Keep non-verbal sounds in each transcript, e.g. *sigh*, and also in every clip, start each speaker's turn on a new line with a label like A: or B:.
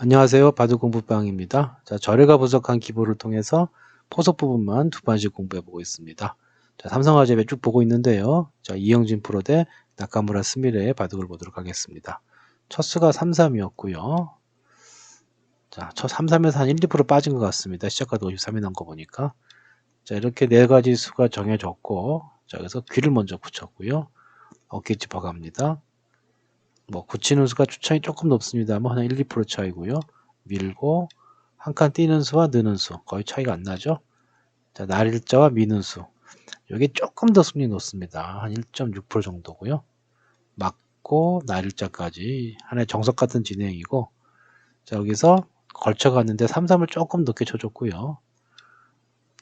A: 안녕하세요. 바둑공부방입니다. 자, 절외가 분석한 기보를 통해서 포석 부분만 두 번씩 공부해 보고 있습니다. 자, 삼성화재배 쭉 보고 있는데요. 자, 이영진 프로 대 나카무라 스미레의 바둑을 보도록 하겠습니다. 첫 수가 3, 3이었고요. 자, 첫 3, 3에서 한 1, 2% 빠진 것 같습니다. 시작과도 53이 난 거 보니까. 자, 이렇게 네 가지 수가 정해졌고, 자, 그래서 귀를 먼저 붙였고요. 어깨 짚어갑니다. 뭐 굳히는 수가 추천이 조금 높습니다만 한 1, 2% 차이고요. 밀고 한 칸 뛰는 수와 느는 수 거의 차이가 안 나죠. 자, 날일자와 미는 수 여기 조금 더 승리 높습니다. 한 1.6% 정도고요. 맞고 날일자까지 하나의 정석 같은 진행이고 자 여기서 걸쳐 갔는데 3, 3을 조금 높게 쳐줬고요.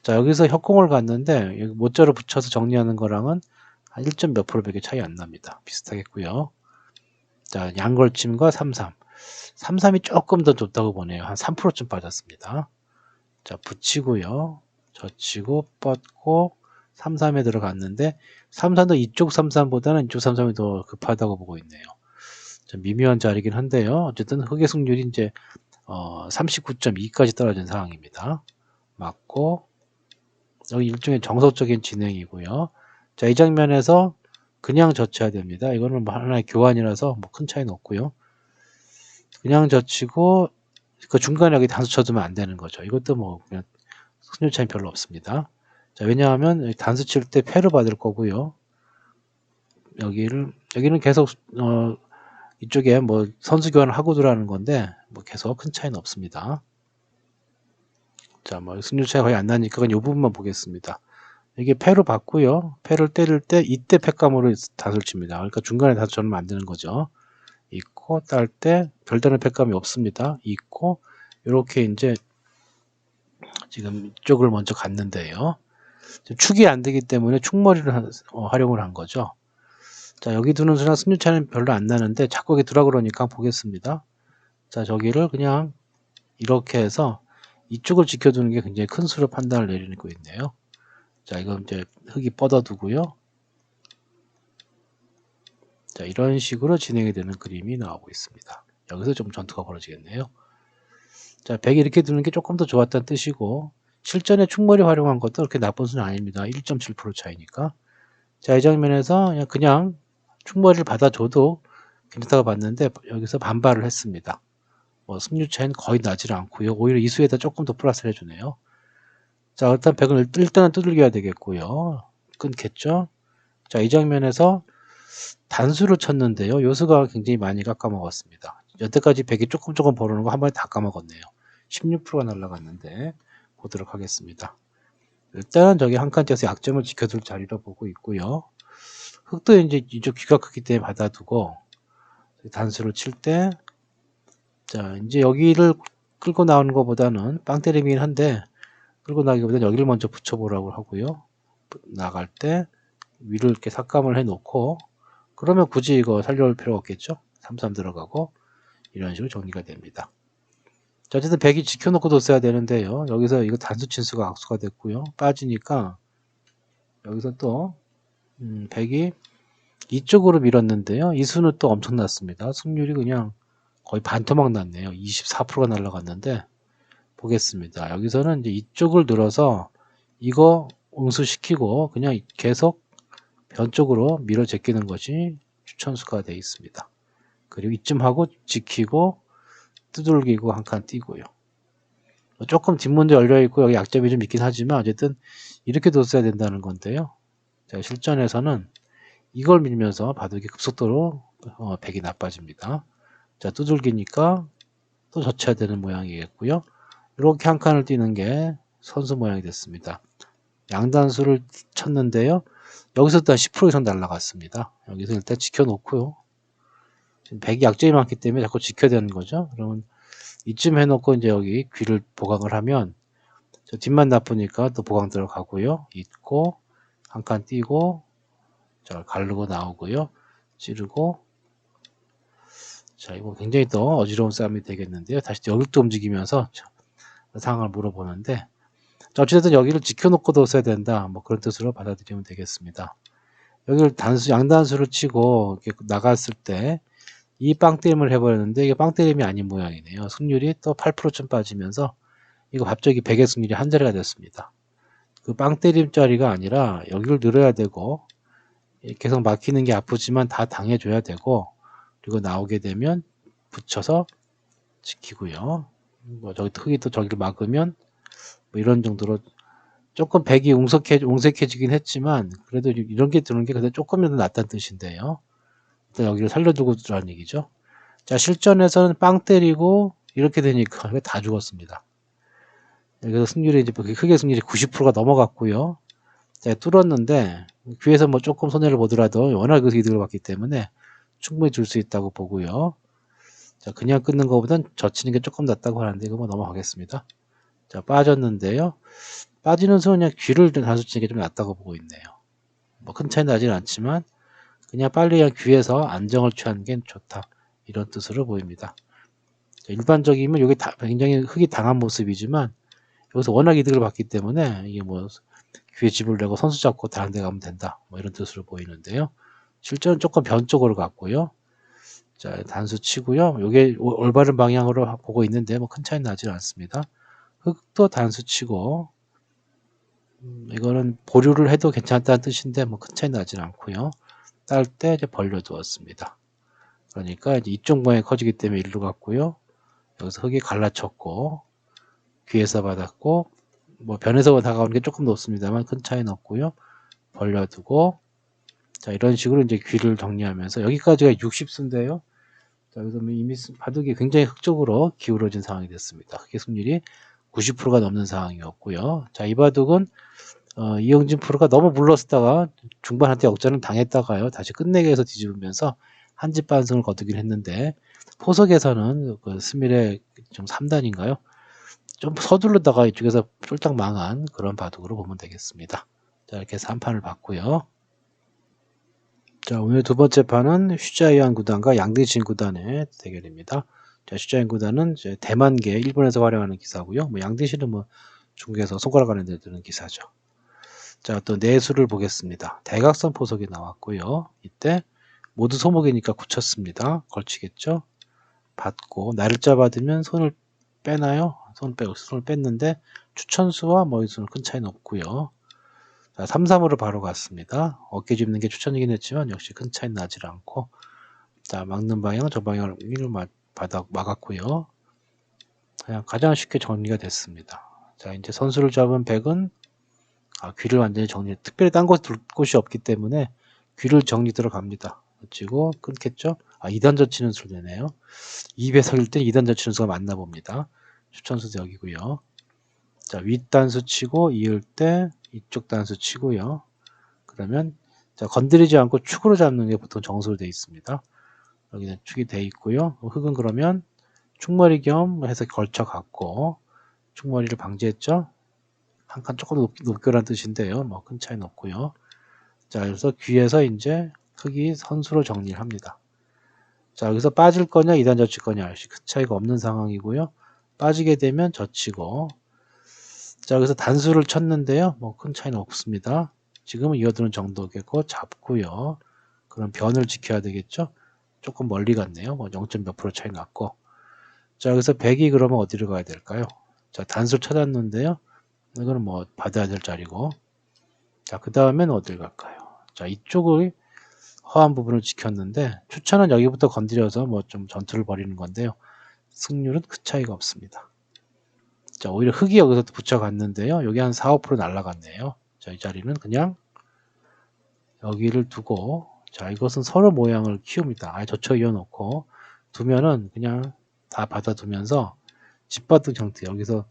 A: 자 여기서 협공을 갔는데 여기 모자로 붙여서 정리하는 거랑은 한 1. 몇 프로밖에 차이 안 납니다. 비슷하겠고요. 자, 양걸침과 33. 33이 조금 더 좋다고 보네요. 한 3%쯤 빠졌습니다. 자, 붙이고요. 젖히고, 뻗고, 33에 들어갔는데, 33도 이쪽 33보다는 이쪽 33이 더 급하다고 보고 있네요. 좀 미묘한 자리긴 한데요. 어쨌든 흑의 승률이 이제, 어, 39.2까지 떨어진 상황입니다. 맞고, 여기 일종의 정석적인 진행이고요. 자, 이 장면에서 그냥 젖혀야 됩니다. 이거는 뭐 하나의 교환이라서 뭐 큰 차이는 없고요. 그냥 젖히고 그 중간에 여기 단수 쳐두면 안 되는 거죠. 이것도 뭐 그냥 승률 차이 별로 없습니다. 자, 왜냐하면 단수 칠 때 패를 받을 거고요. 여기를 여기는 계속 어, 이쪽에 뭐 선수 교환을 하고 들어가는 건데 뭐 계속 큰 차이는 없습니다. 자, 뭐 승률 차이 거의 안 나니까 이 부분만 보겠습니다. 이게 패로 받고요. 패를 때릴 때 이때 패감으로 다솔 칩니다. 그러니까 중간에 다솔을 만드는 거죠. 있고 딸 때 별다른 패감이 없습니다. 있고 이렇게 이제 지금 이쪽을 먼저 갔는데요. 축이 안 되기 때문에 축머리를 하, 어, 활용을 한 거죠. 자 여기 두는 수랑 승률 차이는 별로 안 나는데 자꾸 여기 두라 그러니까 보겠습니다. 자 저기를 그냥 이렇게 해서 이쪽을 지켜두는 게 굉장히 큰 수로 판단을 내리고 있네요. 자, 이건 이제 흙이 뻗어두고요. 자, 이런 식으로 진행이 되는 그림이 나오고 있습니다. 여기서 좀 전투가 벌어지겠네요. 자, 100 이렇게 두는 게 조금 더 좋았다는 뜻이고, 실전에 충머리 활용한 것도 그렇게 나쁜 수는 아닙니다. 1.7% 차이니까. 자, 이 장면에서 그냥, 그냥 충머리를 받아줘도 괜찮다고 봤는데, 여기서 반발을 했습니다. 뭐, 승률 차이는 거의 나질 않고요. 오히려 이수에다 조금 더 플러스를 해주네요. 자, 일단 100을 일단은 두들겨야 되겠고요. 끊겠죠? 자, 이 장면에서 단수를 쳤는데요. 요수가 굉장히 많이 깎아먹었습니다. 여태까지 100이 조금 조금 벌어놓은 거한 번에 다 까먹었네요. 16%가 날라갔는데 보도록 하겠습니다. 일단은 저기 한 칸째에서 약점을 지켜둘 자리로 보고 있고요. 흙도 이제 이쪽 귀가 크기 때문에 받아두고 단수를 칠 때 자, 이제 여기를 끌고 나오는 것보다는 빵 때리긴 한데 끌고 나기보다는 여기를 먼저 붙여보라고 하고요. 나갈 때 위를 이렇게 삭감을 해 놓고 그러면 굳이 이거 살려올 필요가 없겠죠. 33 들어가고 이런 식으로 정리가 됩니다. 자, 어쨌든 100이 지켜놓고 뒀어야 되는데요. 여기서 이거 단수 친수가 악수가 됐고요. 빠지니까 여기서 또 음, 100이 이쪽으로 밀었는데요. 이 수는 또 엄청났습니다. 승률이 그냥 거의 반토막 났네요. 24%가 날라갔는데 보겠습니다. 여기서는 이제 이쪽을 늘어서 이거 응수시키고 그냥 계속 변 쪽으로 밀어 제끼는 것이 추천수가 되어 있습니다. 그리고 이쯤 하고 지키고 두들기고 한칸 띄고요. 조금 뒷문도 열려 있고 여기 약점이 좀 있긴 하지만 어쨌든 이렇게 뒀어야 된다는 건데요. 자, 실전에서는 이걸 밀면서 바둑이 급속도로 어, 백이 나빠집니다. 자, 두들기니까 또 젖혀야 되는 모양이겠고요. 이렇게 한 칸을 띄는 게 선수 모양이 됐습니다. 양단수를 쳤는데요. 여기서 일단 10% 이상 날라갔습니다. 여기서 일단 지켜놓고요. 지금 100이 약점이 많기 때문에 자꾸 지켜야 되는 거죠. 그러면 이쯤 해놓고 이제 여기 귀를 보강을 하면 저 뒷만 나쁘니까 또 보강 들어가고요. 있고 한칸 띄고 자 가르고 나오고요. 찌르고 자 이거 굉장히 또 어지러운 싸움이 되겠는데요. 다시 여기를 또 움직이면서 상황을 물어보는데 어쨌든 여기를 지켜놓고 뒀어야 된다. 뭐 그런 뜻으로 받아들이면 되겠습니다. 여기를 단수 양단수를 치고 나갔을 때 이 빵때림을 해버렸는데 이게 빵때림이 아닌 모양이네요. 승률이 또 8%쯤 빠지면서 이거 갑자기 100의 승률이 한 자리가 됐습니다. 그 빵때림 자리가 아니라 여기를 늘어야 되고 계속 막히는 게 아프지만 다 당해줘야 되고 그리고 나오게 되면 붙여서 지키고요. 뭐 저기 또 저기를 막으면 뭐 이런 정도로 조금 백이 웅석해, 웅색해지긴 했지만 그래도 이런 게 드는 게 그래도 조금이라도 낫다는 뜻인데요. 일단 여기를 살려두고 라는 얘기죠. 자 실전에서는 빵 때리고 이렇게 되니까 다 죽었습니다. 여기서 승률이 이제 크게 승률이 90%가 넘어갔고요. 자, 뚫었는데 귀에서 뭐 조금 손해를 보더라도 워낙 그 이득을 봤기 때문에 충분히 줄 수 있다고 보고요. 자, 그냥 끊는 것보단 젖히는 게 조금 낫다고 하는데 이거 뭐 넘어가겠습니다. 자, 빠졌는데요. 빠지는 수는 그냥 귀를 단수 치는 게 좀 낫다고 보고 있네요. 뭐 큰 차이 나진 않지만 그냥 빨리 그냥 귀에서 안정을 취하는 게 좋다. 이런 뜻으로 보입니다. 자, 일반적이면 여기 다, 굉장히 흙이 당한 모습이지만 여기서 워낙 이득을 봤기 때문에 이게 뭐 귀에 집을 내고 선수 잡고 다른 데 가면 된다. 뭐 이런 뜻으로 보이는데요. 실제는 조금 변 쪽으로 갔고요. 자, 단수 치고요. 이게 올바른 방향으로 보고 있는데 뭐 큰 차이 나지 않습니다. 흙도 단수 치고 음, 이거는 보류를 해도 괜찮다는 뜻인데 뭐 큰 차이 나지 않고요. 딸 때 이제 벌려 두었습니다. 그러니까 이제 이쪽 모양이 커지기 때문에 일로 갔고요. 여기서 흙이 갈라쳤고 귀에서 받았고 뭐 변에서 다가오는 게 조금 높습니다만 큰 차이는 없고요. 벌려두고 자 이런 식으로 이제 귀를 정리하면서 여기까지가 60수인데요. 자 여기서 뭐 이미 바둑이 굉장히 흑쪽으로 기울어진 상황이 됐습니다. 흑의 승률이 90%가 넘는 상황이었고요. 자 이 바둑은 어, 이영진 프로가 너무 물렀다가 중반 한때 역전을 당했다가요. 다시 끝내기 해서 뒤집으면서 한 집 반승을 거두긴 했는데 포석에서는 그 스밀의 좀 3단인가요? 좀 서둘르다가 이쪽에서 쫄딱 망한 그런 바둑으로 보면 되겠습니다. 자, 이렇게 해서 한 판을 봤고요. 자, 오늘 두 번째 판은 슈자이안 구단과 양대진 구단의 대결입니다. 자, 슈자이안 구단은 이제 대만계 일본에서 활용하는 기사고요. 뭐 양대신은 뭐 중국에서 손가락 안에 드는 기사죠. 자, 또 내수를 보겠습니다. 대각선 포석이 나왔고요. 이때 모두 소목이니까 굳혔습니다. 걸치겠죠? 받고 날짜 받으면 손을 빼나요? 손 빼고 손을 뺐는데 추천수와 머리수는 큰 차이는 없고요. 자, 3, 3으로 바로 갔습니다. 어깨 짚는 게 추천이긴 했지만 역시 큰 차이는 나질 않고 자 막는 방향은 저 방향을 받아 막았고요. 그냥 가장 쉽게 정리가 됐습니다. 자 이제 선수를 잡은 백은 아, 귀를 완전히 정리 특별히 딴 곳 둘 곳이 없기 때문에 귀를 정리 들어갑니다. 그치고 끊겠죠? 아 2단 젖히는 내네요. 2배 서일 때 2단 젖히는 수가 맞나 봅니다. 추천수 여기고요. 자, 윗단수 치고 이을 때 이쪽 단수 치고요. 그러면 자, 건드리지 않고 축으로 잡는 게 보통 정수로 되어 있습니다. 여기는 축이 되어 있고요. 흙은 그러면 축머리 겸 해서 걸쳐 갖고 축머리를 방지했죠. 한 칸 조금 높, 높게란 뜻인데요. 뭐 큰 차이는 없고요. 자, 그래서 귀에서 이제 흙이 선수로 정리를 합니다. 자, 여기서 빠질 거냐, 이단 젖힐 거냐, 큰 차이가 없는 상황이고요. 빠지게 되면 젖히고 자 여기서 단수를 쳤는데요. 뭐 큰 차이는 없습니다. 지금은 이어드는 정도겠고 잡고요. 그럼 변을 지켜야 되겠죠? 조금 멀리 갔네요. 뭐 0. 몇 프로 차이 났고. 자 여기서 100이 그러면 어디로 가야 될까요? 자 단수 찾았는데요. 이거는 뭐 받아야 될 자리고. 자그 다음엔 어딜 갈까요? 자 이쪽을 허한 부분을 지켰는데 추천은 여기부터 건드려서 뭐 좀 전투를 벌이는 건데요. 승률은 그 차이가 없습니다. 자, 오히려 흙이 여기서 붙여갔는데요. 여기 한 4, 5% 날라갔네요. 자, 이 자리는 그냥 여기를 두고 자, 이것은 서로 모양을 키웁니다. 아예 젖혀 이어놓고 두면은 그냥 다 받아두면서 집바둑 형태 여기서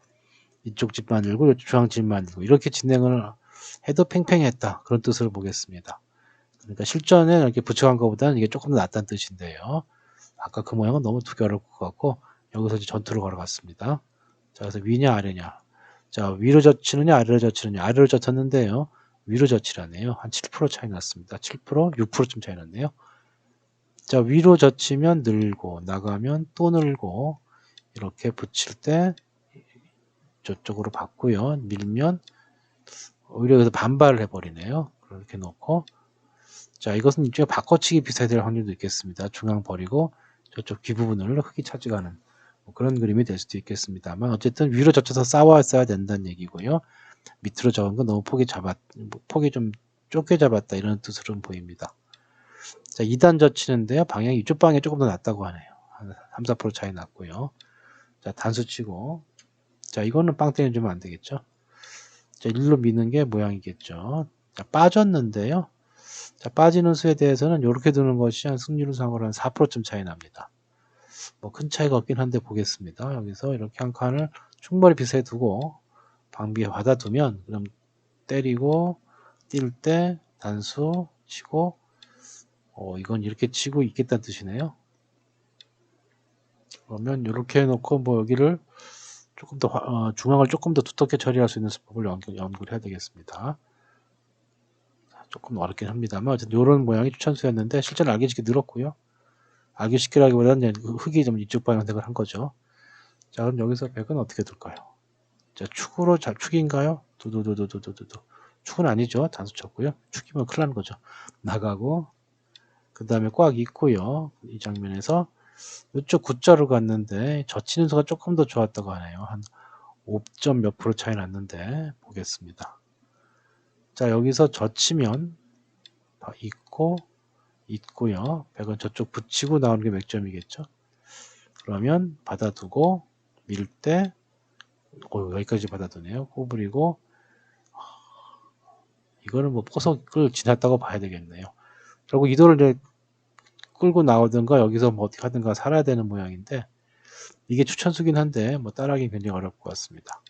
A: 이쪽 집 만들고 이쪽 중앙 집 만들고 이렇게 진행을 해도 팽팽했다 그런 뜻을 보겠습니다. 그러니까 실전에 이렇게 붙여간 것보다는 이게 조금 더 낫다는 뜻인데요. 아까 그 모양은 너무 어려울 것 같고 여기서 이제 전투를 걸어갔습니다. 자, 그래서 위냐 아래냐. 자, 위로 젖히느냐 아래로 젖히느냐. 아래로 젖혔는데요. 위로 젖히라네요. 한 7% 차이 났습니다. 7% 6%쯤 차이 났네요. 자, 위로 젖히면 늘고 나가면 또 늘고 이렇게 붙일 때 저쪽으로 받고요. 밀면 오히려 여기서 반발을 해버리네요. 그렇게 놓고 자 이것은 이쪽에 바꿔치기 비슷해야 될 확률도 있겠습니다. 중앙 버리고 저쪽 귀 부분을 흙이 차지가는 뭐 그런 그림이 될 수도 있겠습니다만 어쨌든 위로 젖혀서 쌓아왔어야 된다는 얘기고요. 밑으로 적은 건 너무 폭이 잡았, 폭이 좀 좁게 잡았다 이런 뜻으로 보입니다. 자, 2단 젖히는데요. 방향이 이쪽 방향이 조금 더 낫다고 하네요. 한 3, 4% 차이 났고요. 자, 단수 치고. 자, 이거는 빵 때려주면 안 되겠죠. 자, 일로 미는 게 모양이겠죠. 자, 빠졌는데요. 자, 빠지는 수에 대해서는 이렇게 두는 것이 한 승률상으로 한 4%쯤 차이 납니다. 뭐 큰 차이가 없긴 한데 보겠습니다. 여기서 이렇게 한 칸을 충분히 비슷해 두고 방비에 받아두면 그럼 때리고 뛸 때 단수 치고 어, 이건 이렇게 치고 있겠다는 뜻이네요. 그러면 이렇게 해놓고 뭐 여기를 조금 더 어, 중앙을 조금 더 두텁게 처리할 수 있는 수법을 연구, 연구를 해야 되겠습니다. 조금 어렵긴 합니다만 어쨌든 이런 모양이 추천수였는데 실제로 알기 쉽게 늘었고요. 알기쉽게라기보다는 흙이 좀 이쪽 방향색을 한 거죠. 자 그럼 여기서 백은 어떻게 둘까요? 자 축으로 자 축인가요? 두두두두두두두 축은 아니죠. 단수 쳤고요. 축이면 큰일 나는 거죠. 나가고 그 다음에 꽉 있고요. 이 장면에서 이쪽 굿자로 갔는데 젖히는 수가 조금 더 좋았다고 하네요. 한 5점 몇 프로 차이 났는데 보겠습니다. 자 여기서 젖히면 있고 있고요. 100은 저쪽 붙이고 나오는 게 맥점이겠죠. 그러면 받아두고 밀 때 여기까지 받아두네요. 꼬부리고 이거는 뭐 포석을 지났다고 봐야 되겠네요. 결국 이도를 이제 끌고 나오든가 여기서 뭐 어떻게 하든가 살아야 되는 모양인데 이게 추천수긴 한데 뭐 따라하기 굉장히 것 같습니다.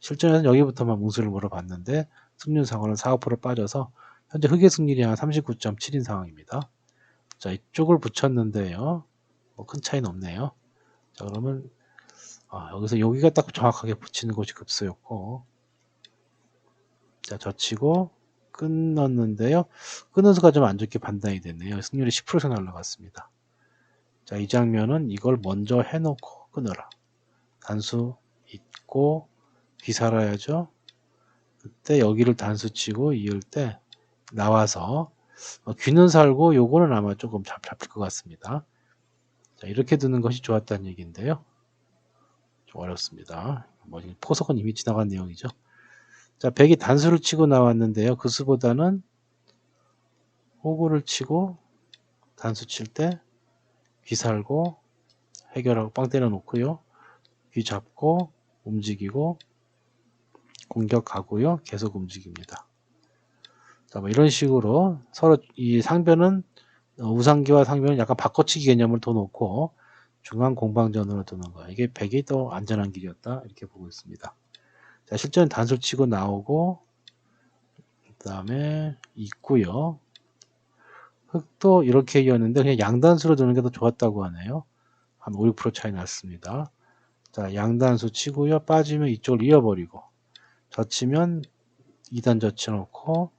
A: 실전에서는 여기부터만 뭉수를 물어봤는데 승률상으로는 4, 5% 빠져서 현재 흑의 승률이 한 39.7인 상황입니다. 자 이쪽을 붙였는데요. 뭐 큰 차이는 없네요. 자 그러면 아, 여기서 여기가 딱 정확하게 붙이는 곳이 급수였고 자 젖히고 끊었는데요. 끊은 수가 좀 안 좋게 판단이 됐네요. 승률이 10% 날라갔습니다. 자, 이 장면은 이걸 먼저 해놓고 끊어라. 단수 있고 귀 살아야죠. 그때 여기를 단수 치고 이을 때 나와서 어, 귀는 살고 요거는 아마 조금 잡, 잡힐 것 같습니다. 자, 이렇게 두는 것이 좋았다는 얘기인데요. 좀 어렵습니다. 뭐 포석은 이미 지나간 내용이죠. 자, 100이 단수를 치고 나왔는데요. 그 수보다는 호구를 치고 단수 칠 때 귀 살고 해결하고 빵 때려 놓고요. 귀 잡고 움직이고 공격하고요. 계속 움직입니다. 자, 뭐 이런 식으로 서로 이 상변은 어, 우상기와 상변은 약간 바꿔치기 개념을 더 놓고 중앙 공방전으로 두는 거야. 이게 100이 더 안전한 길이었다. 이렇게 보고 있습니다. 자, 실전 단수 치고 나오고 그 다음에 있고요. 흑도 이렇게 이었는데 그냥 양단수로 두는 게 더 좋았다고 하네요. 한 5, 6% 차이 났습니다. 자, 양단수 치고요. 빠지면 이쪽을 이어버리고 젖히면 2단 젖혀놓고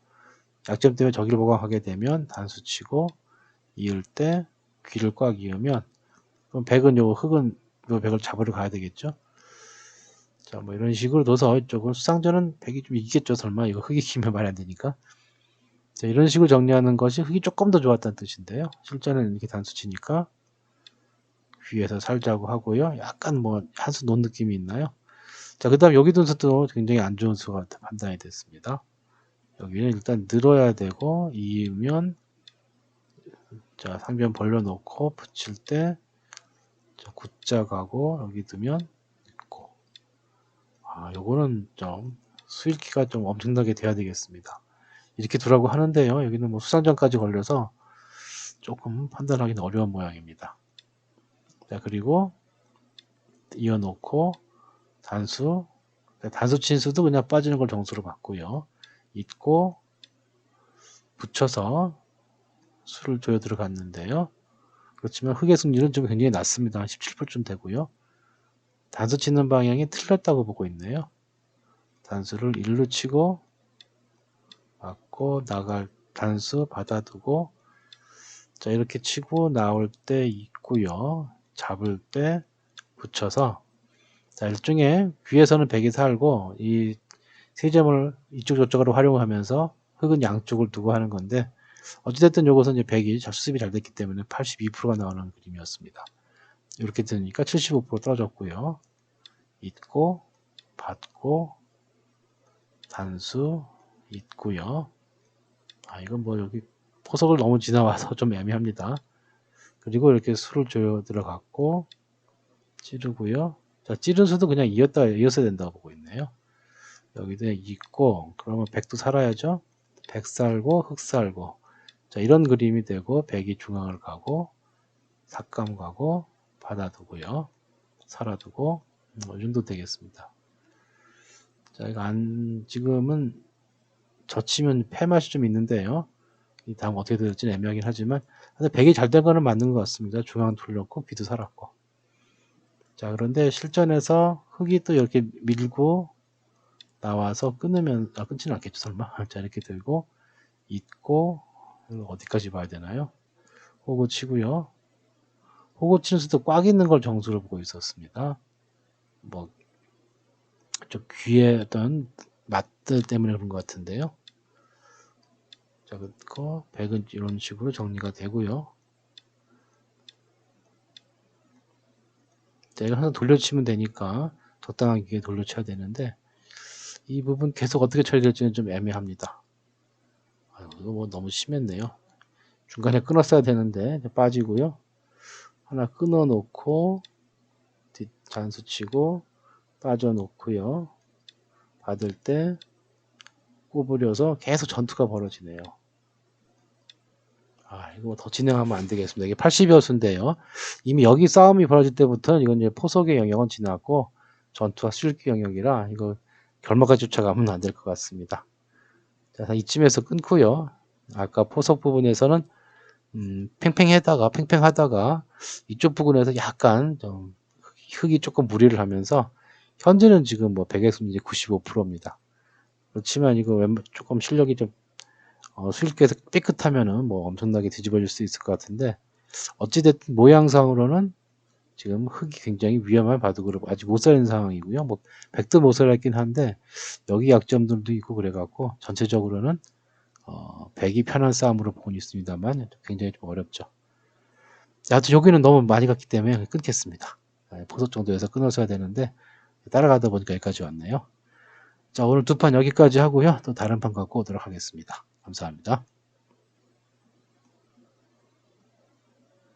A: 약점 때문에 저기를 보강하게 되면 단수 치고 이을 때 귀를 꽉 이으면 그럼 백은 요 흑은 요 백을 잡으러 가야 되겠죠. 자, 뭐 이런 식으로 둬서 이쪽은 수상전은 100이 좀 이기겠죠. 설마 이거 흙이 키면 말이 안 되니까. 자, 이런 식으로 정리하는 것이 흙이 조금 더 좋았다는 뜻인데요. 실전에는 이렇게 단수치니까 위에서 살자고 하고요. 약간 뭐 한 수 놓은 느낌이 있나요? 자, 그 다음 여기 둔 수도 굉장히 안 좋은 수가 판단이 됐습니다. 여기는 일단 늘어야 되고 이으면 자 상변 벌려놓고 붙일 때 자, 굿자 가고 여기 두면 아, 요거는 좀 수익기가 좀 엄청나게 돼야 되겠습니다. 이렇게 두라고 하는데요. 여기는 뭐 수상전까지 걸려서 조금 판단하기는 어려운 모양입니다. 자, 그리고 이어놓고 단수, 단수 친수도 그냥 빠지는 걸 정수로 봤고요. 잊고 붙여서 수를 조여 들어갔는데요. 그렇지만 흑의 승률은 좀 굉장히 낮습니다. 17%쯤 되고요. 단수 치는 방향이 틀렸다고 보고 있네요. 단수를 일로 치고 맞고 나갈 단수 받아두고 자 이렇게 치고 나올 때 있고요. 잡을 때 붙여서 자 일종의 귀에서는 백이 살고 이 세점을 이쪽 저쪽으로 활용하면서 흙은 양쪽을 두고 하는 건데 어찌됐든 요것은 이제 백이 수습이 잘 됐기 때문에 82%가 나오는 그림이었습니다. 이렇게 되니까 75% 떨어졌고요. 있고 받고 단수 있고요. 아 이건 뭐 여기 포석을 너무 지나와서 *laughs* 좀 애매합니다. 그리고 이렇게 수를 조여 들어갔고 찌르고요. 자 찌른 수도 그냥 이었다 이었어야 된다고 보고 있네요. 여기도 있고 그러면 100도 살아야죠. 100 살고 흑 살고 자 이런 그림이 되고 100이 중앙을 가고 삭감 가고 받아두고요. 살아두고 뭐, 이 정도 되겠습니다. 자, 이거 안, 지금은 젖히면 패 맛이 좀 있는데요. 이 다음 어떻게 될지는 애매하긴 하지만, 근데 100이 잘 된 거는 맞는 것 같습니다. 중앙 돌렸고, 비도 살았고. 자, 그런데 실전에서 흙이 또 이렇게 밀고 나와서 끊으면, 아, 끊지는 않겠죠, 설마. 자, 이렇게 들고, 있고, 어디까지 봐야 되나요? 호구 치고요. 호구 치는 수도 꽉 있는 걸 정수를 보고 있었습니다. 뭐, 좀 귀에 어떤 맛들 때문에 그런 것 같은데요. 자, 그거 100은 이런 식으로 정리가 되고요. 자, 이거 하나 돌려치면 되니까 적당한 기회에 돌려쳐야 되는데 이 부분 계속 어떻게 처리될지는 좀 애매합니다. 이거 뭐 너무 심했네요. 중간에 끊었어야 되는데 빠지고요. 하나 끊어 놓고 뒷 잔수 치고 빠져 놓고요. 받을 때 구부려서 계속 전투가 벌어지네요. 아, 이거 더 진행하면 안 되겠습니다. 이게 80여 수인데요. 이미 여기 싸움이 벌어질 때부터는 이건 이제 포석의 영역은 지났고 전투와 수일기 영역이라 이거 결말까지 쫓아가면 안 될 것 같습니다. 자, 이쯤에서 끊고요. 아까 포석 부분에서는 음, 팽팽하다가 팽팽하다가 이쪽 부분에서 약간 좀 흙이 조금 무리를 하면서 현재는 지금 뭐 100x 이제 95%입니다. 그렇지만 이거 웬 조금 실력이 좀 어, 수일께서 깨끗하면은 뭐 엄청나게 뒤집어질 수 있을 것 같은데 어찌됐든 모양상으로는 지금 흙이 굉장히 위험한 바둑으로 아직 못 살린 상황이고요. 뭐 100도 못 살았긴 한데 여기 약점들도 있고 그래갖고 전체적으로는 어, 100이 편한 싸움으로 보고 있습니다만 굉장히 좀 어렵죠. 하여튼 여기는 너무 많이 갔기 때문에 끊겠습니다. 네, 보석 정도에서 끊어서야 되는데 따라가다 보니까 여기까지 왔네요. 자 오늘 두 판 여기까지 하고요. 또 다른 판 갖고 오도록 하겠습니다. 감사합니다.